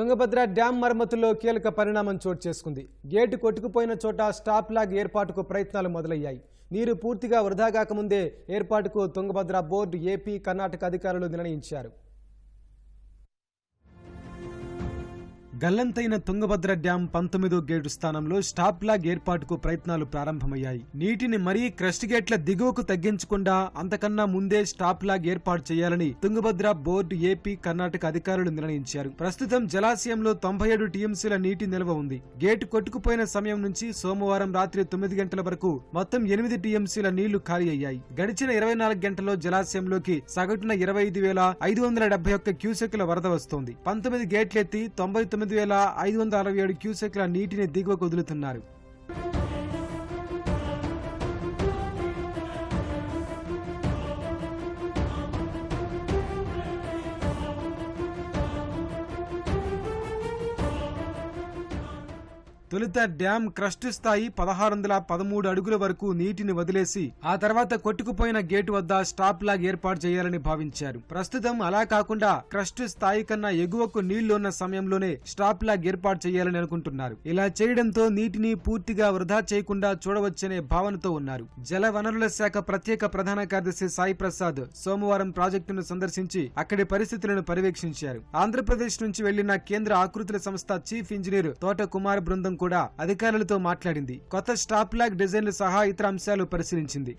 Tungabhadra dam మరమ్మతుల్లో కీలక పరిణామం చోటు చేసుకుంది. గేటు కొట్టుకుపోయిన చోట స్టాప్ లాగ్ ఏర్పాటుకు ప్రయత్నాలు మొదలయ్యాయి. నీరు పూర్తిగా వృధా కాకముందే ఏర్పాటుకు తుంగభద్ర బోర్డు ఏపీ కర్ణాటక అధికారులు నిర్ణయించారు. గల్లంతైన తుంగభద్ర డ్యాం పంతొమ్మిదో గేటు స్థానంలో స్టాప్ లాగ్ ఏర్పాటుకు ప్రయత్నాలు ప్రారంభమయ్యాయి. నీటిని మరీ క్రస్ట్ గేట్ల దిగువకు తగ్గించకుండా అంతకన్నా ముందే స్టాప్ లాగ్ ఏర్పాటు చేయాలని తుంగభద్ర బోర్డు ఏపీ కర్ణాటక అధికారులు నిర్ణయించారు. ప్రస్తుతం జలాశయంలో తొంభై ఏడు టీఎంసీల నీటి నిల్వ ఉంది. గేటు కొట్టుకుపోయిన సమయం నుంచి సోమవారం రాత్రి తొమ్మిది గంటల వరకు మొత్తం ఎనిమిది టీఎంసీల నీళ్ళు ఖాళీ అయ్యాయి. గడిచిన ఇరవై నాలుగు గంటల్లో జలాశయంలోకి సగటున ఇరవై ఐదు వేల ఐదు వందల డెబ్బై ఒక్క క్యూసెక్ల వరద వస్తోంది. పంతొమ్మిది గేట్లెత్తి తొంభై తొమ్మిది వేల ఐదు వందల అరవై ఏడు క్యూసెక్ల నీటిని దిగువకు వదులుతున్నారు. తొలుత డ్యాం క్రస్ట్ స్థాయి పదహారు వందల పదమూడు అడుగుల వరకు నీటిని వదిలేసి ఆ తర్వాత కొట్టుకుపోయిన గేటు వద్ద స్టాప్ లాగ్ ఏర్పాటు చేయాలని భావించారు. ప్రస్తుతం అలా కాకుండా క్రస్ట్ స్థాయి కన్నా ఎగువకు నీళ్ళున్న సమయంలోనే స్టాప్ లాగ్ ఏర్పాటు చేయాలని అనుకుంటున్నారు. ఇలా చేయడంతో నీటిని పూర్తిగా వృధా చేయకుండా చూడవచ్చనే భావనతో ఉన్నారు. జల వనరుల శాఖ ప్రత్యేక ప్రధాన కార్యదర్శి సాయి ప్రసాద్ సోమవారం ప్రాజెక్టును సందర్శించి అక్కడి పరిస్థితులను పర్యవేక్షించారు. ఆంధ్రప్రదేశ్ నుంచి వెళ్ళిన కేంద్ర ఆకృతుల సంస్థ చీఫ్ ఇంజనీర్ తోట కుమార్ బృందం కూడా అధికారులతో మాట్లాడింది. కొత్త స్టాప్ లాగ్ డిజైన్లు సహా ఇతర అంశాలు పరిశీలించింది.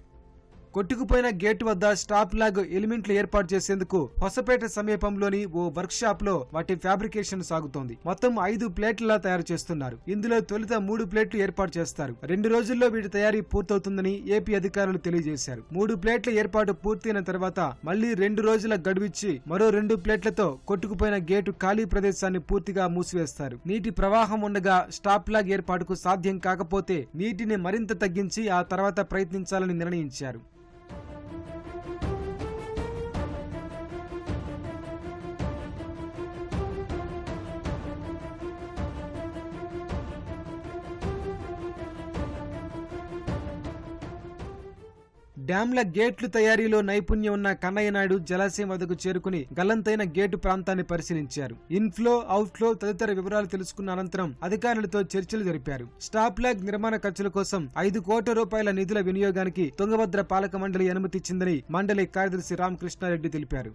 కొట్టుకుపోయిన గేటు వద్ద స్టాప్ లాగ్ ఎలిమెంట్లు ఏర్పాటు చేసేందుకు హొసపేట సమీపంలోని ఓ వర్క్ షాప్లో వాటి ఫ్యాబ్రికేషన్ సాగుతోంది. మొత్తం ఐదు ప్లేట్ల తయారు చేస్తున్నారు. ఇందులో తొలుత మూడు ప్లేట్లు ఏర్పాటు చేస్తారు. రెండు రోజుల్లో వీటి తయారీ పూర్తవుతుందని ఏపీ అధికారులు తెలియజేశారు. మూడు ప్లేట్ల ఏర్పాటు పూర్తయిన తర్వాత మళ్ళీ రెండు రోజుల గడువిచ్చి మరో రెండు ప్లేట్లతో కొట్టుకుపోయిన గేటు ఖాళీ ప్రదేశాన్ని పూర్తిగా మూసివేస్తారు. నీటి ప్రవాహం ఉండగా స్టాప్ లాగ్ ఏర్పాటుకు సాధ్యం కాకపోతే నీటిని మరింత తగ్గించి ఆ తర్వాత ప్రయత్నించాలని నిర్ణయించారు. డ్యాంల గేట్లు తయారీలో నైపుణ్యం ఉన్న కన్నయ్య నాయుడు జలాశయం వద్దకు చేరుకుని గల్లంతైన గేటు ప్రాంతాన్ని పరిశీలించారు. ఇన్ఫ్లో అవుట్ఫ్లో తదితర వివరాలు తెలుసుకున్న అనంతరం అధికారులతో చర్చలు జరిపారు. స్టాప్ ల్యాగ్ నిర్మాణ ఖర్చుల కోసం ఐదు కోట్ల రూపాయల నిధుల వినియోగానికి తుంగభద్ర పాలక మండలి అనుమతిచ్చిందని మండలి కార్యదర్శి రామకృష్ణారెడ్డి తెలిపారు.